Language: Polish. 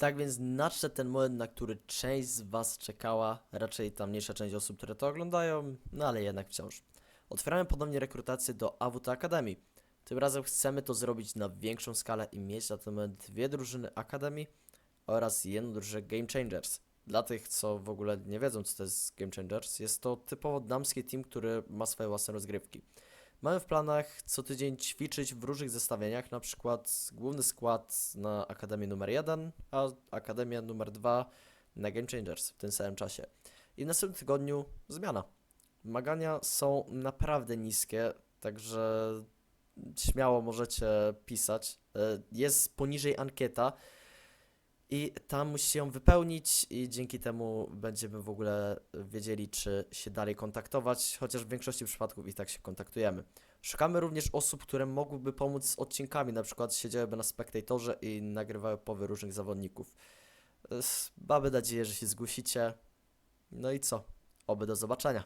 Tak więc nadszedł ten moment, na który część z Was czekała, raczej ta mniejsza część osób, które to oglądają, no ale jednak wciąż. Otwieramy ponownie rekrutację do AWT Akademii. Tym razem chcemy to zrobić na większą skalę i mieć na ten moment dwie drużyny Akademii oraz jedną drużynę Game Changers. Dla tych, co w ogóle nie wiedzą, co to jest Game Changers, jest to typowo damski team, który ma swoje własne rozgrywki. Mamy w planach co tydzień ćwiczyć w różnych zestawieniach, na przykład główny skład na Akademię numer 1, a Akademia numer 2 na Game Changers w tym samym czasie. I w następnym tygodniu zmiana. Wymagania są naprawdę niskie, także śmiało możecie pisać. E, Jest poniżej ankieta i tam musicie ją wypełnić i dzięki temu będziemy w ogóle wiedzieli, czy się dalej kontaktować, chociaż w większości przypadków i tak się kontaktujemy. Szukamy również osób, które mogłyby pomóc z odcinkami, na przykład siedziałyby na spektatorze i nagrywały powy różnych zawodników. Mamy nadzieję, że się zgłosicie. No i co? Oby do zobaczenia.